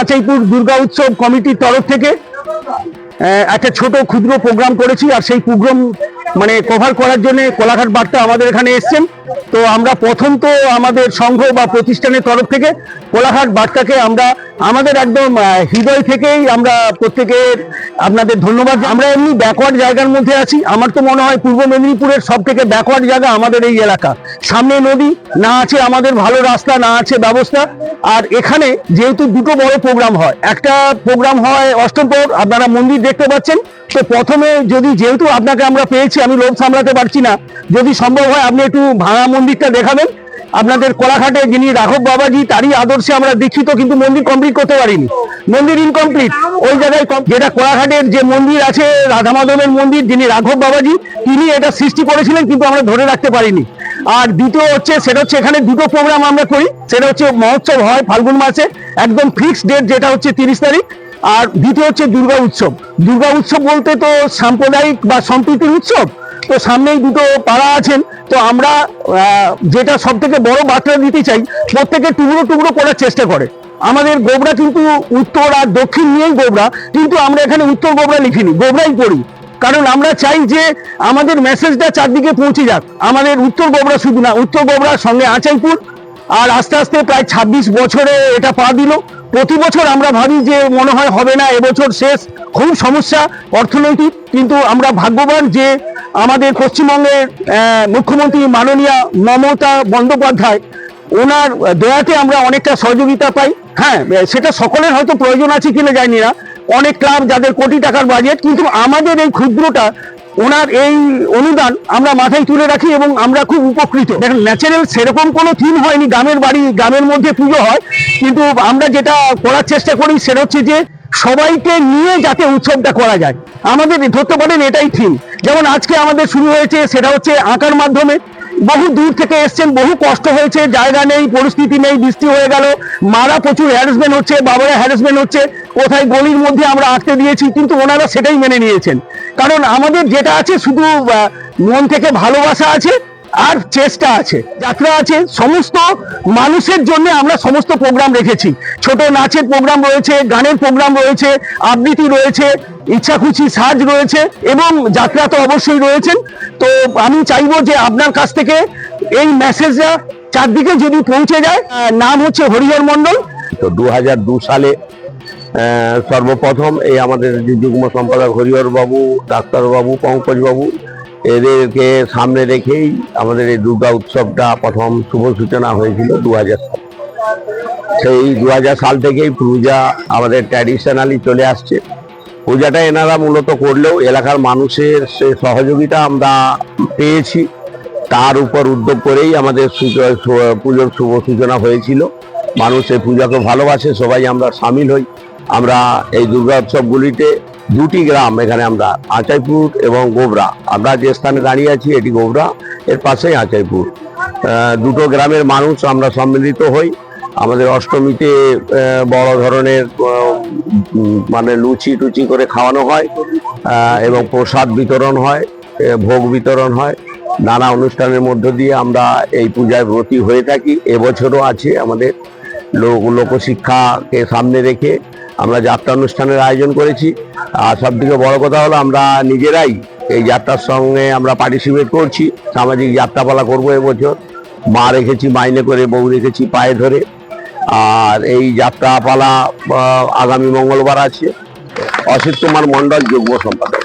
আচাইপুর দুর্গা উৎসব কমিটির তরফ থেকে একটা ছোট ক্ষুদ্র প্রোগ্রাম করেছি, আর সেই প্রোগ্রাম মানে কভার করার জন্য কোলাঘাট বার্তা আমাদের এখানে এসছেন। তো আমরা প্রথম তো আমাদের সংঘ বা প্রতিষ্ঠানের তরফ থেকে কোলাঘাট বার্তাকে আমরা, আমাদের একদম হৃদয় থেকেই আমরা প্রত্যেকের আপনাদের ধন্যবাদ। আমরা এমনি ব্যাকওয়ার্ড জায়গার মধ্যে আছি। আমার তো মনে হয় পূর্ব মেদিনীপুরের সব থেকে ব্যাকওয়ার্ড জায়গা আমাদের এই এলাকা। সামনে নদী, না আছে আমাদের ভালো রাস্তা, না আছে ব্যবস্থা। আর এখানে যেহেতু দুটো বড় প্রোগ্রাম হয়, একটা প্রোগ্রাম হয় অষ্টমপর আপনারা মন্দির দেখতে পাচ্ছেন। তো প্রথমে যদি যেহেতু আপনাকে আমরা পেয়েছি, আমি লোভ সামলাতে পারছি না, যদি সম্ভব হয় আপনি একটু ভাঙা মন্দিরটা দেখাবেন। আপনাদের কোলাঘাটে যিনি রাঘব বাবাজি, তারই আদর্শে আমরা দীক্ষিত, কিন্তু মন্দির কমপ্লিট করতে পারিনি। মন্দির ইনকমপ্লিট ওই জায়গায় যেটা কোলাঘাটের যে মন্দির আছে রাধা মাধবের মন্দির, যিনি রাঘব বাবাজি, তিনি এটা সৃষ্টি করেছিলেন, কিন্তু আমরা ধরে রাখতে পারিনি। আর দ্বিতীয় হচ্ছে, সেটা হচ্ছে এখানে দুটো প্রোগ্রাম আমরা করি। সেটা হচ্ছে মহোৎসব হয়, ফাল্গুন মাসে, একদম ফিক্সড ডেট যেটা হচ্ছে তিরিশ তারিখ। আর দ্বিতীয় হচ্ছে দুর্গা উৎসব। দুর্গা উৎসব বলতে তো সাম্প্রদায়িক বা সম্প্রীতির উৎসব। তো সামনেই দুটো পাড়া আছেন। তো আমরা যেটা সব থেকে বড় বার্তা দিতে চাই, প্রত্যেকে টুকরো টুকরো করার চেষ্টা করে। আমাদের গোবরা কিন্তু উত্তর আর দক্ষিণ নিয়েই গোবরা, কিন্তু আমরা এখানে উত্তর গোবরা লিখিনি, গোবরাই পড়ি কারণ আমরা চাই যে আমাদের মেসেজটা চারদিকে পৌঁছে যাক। আমাদের উত্তর গোবরা শুধু না, উত্তর গোবরার সঙ্গে আচাইপুর, আর আস্তে আস্তে প্রায় ২৬ বছরে এটা পা দিল। প্রতি বছর আমরা ভাবি যে মনে হয় হবে না, এবছর শেষ, খুব সমস্যা অর্থনৈতিক, কিন্তু আমরা ভাগ্যবান যে আমাদের পশ্চিমবঙ্গের মুখ্যমন্ত্রী মাননীয়া মমতা বন্দ্যোপাধ্যায়, ওনার দয়াতে আমরা অনেকটা সহযোগিতা পাই। হ্যাঁ সেটা সকলের হয়তো প্রয়োজন আছে কিনা জানি না অনেক ক্লাব যাদের কোটি টাকার বাজেট কিন্তু আমাদের এই ক্ষুদ্রটা ওনার এই অনুদান আমরা মাথায় তুলে রাখি এবং আমরা খুব উপকৃত। দেখেন ন্যাচারাল সেরকম কোনো থিম হয়নি, গ্রামের বাড়ি, গ্রামের মধ্যে পুজো হয়, কিন্তু আমরা যেটা করার চেষ্টা করি সেটা হচ্ছে যে সবাইকে নিয়ে যাতে উৎসবটা করা যায়। আমাদের ধরতে পারেন এটাই থিম যেমন আজকে আমাদের শুরু হয়েছে, সেটা হচ্ছে আঁকার মাধ্যমে। বহু দূর থেকে এসছেন, বহু কষ্ট হয়েছে, জায়গা নেই, পরিস্থিতি নেই, বৃষ্টি হয়ে গেল, মারা প্রচুর হ্যারাসমেন্ট হচ্ছে, বাবারা হ্যারাসমেন্ট হচ্ছে। কোথায় গলির মধ্যে আমরা আঁকতে দিয়েছি, কিন্তু ওনারা সেটাই মেনে নিয়েছেন। কারণ আমাদের যেটা আছে শুধু মন থেকে ভালোবাসা আছে আর চেষ্টা আছে। যাত্রা আছে, সমস্ত মানুষের জন্য আমরা সমস্ত প্রোগ্রাম রেখেছি। ছোট নাচের প্রোগ্রাম রয়েছে, গানের প্রোগ্রাম রয়েছে, আবৃত্তি রয়েছে ইচ্ছাখুশি সাজ রয়েছে, এবং যাত্রা তো অবশ্যই রয়েছেন। তো আমি চাইব যে আপনার কাছ থেকে এই মেসেজটা চারদিকে যদি পৌঁছে যায় নাম হচ্ছে হরিহর মন্ডল তো দু সালে সর্বপ্রথম এই আমাদের যুগ্ম সম্পাদক হরিহর বাবু ডাক্তারবাবু পঙ্কজ বাবু এদেরকে সামনে রেখেই আমাদের এই দুর্গা উৎসবটা প্রথম শুভ সূচনা হয়েছিল দু হাজার সাল। সেই দু হাজার সাল থেকেই পূজা আমাদের ট্র্যাডিশনালি চলে আসছে। পূজাটা এনারা মূলত করলেও এলাকার মানুষের সে সহযোগিতা আমরা পেয়েছি। তার উপর উদ্যোগ করেই আমাদের পুজোর শুভ সূচনা হয়েছিল। মানুষ এই পূজাকে ভালোবাসে, সবাই আমরা সামিল হই। আমরা এই দুর্গা উৎসবগুলিতে দুটি গ্রাম, এখানে আমরা আচাইপুর এবং গোবরা। আমরা যে স্থানে দাঁড়িয়ে আছি এটি গোবরা, এর পাশেই আচাইপুর দুটো গ্রামের মানুষ আমরা সম্মিলিত হই। আমাদের অষ্টমীতে বড় ধরনের মানে লুচি টুচি করে খাওয়ানো হয় এবং প্রসাদ বিতরণ হয় ভোগ বিতরণ হয়। নানা অনুষ্ঠানের মধ্য দিয়ে আমরা এই পূজায় ব্রতী হয়ে থাকি। এবছরও আছে আমাদের। লোক লোকশিক্ষাকে সামনে রেখে আমরা যাত্রা অনুষ্ঠানের আয়োজন করেছি। আর সব থেকে বড় কথা হলো, আমরা নিজেরাই এই যাত্রার সঙ্গে আমরা পার্টিসিপেট করছি। সামাজিক যাত্রাপালা করব এবছর। মা রেখেছি, মাইনে করে, বউ রেখেছি পায়ে ধরে। আর এই যাত্রাপালা আগামী মঙ্গলবার আছে। অসিত কুমার মণ্ডল, যুগ্ম সম্পাদক।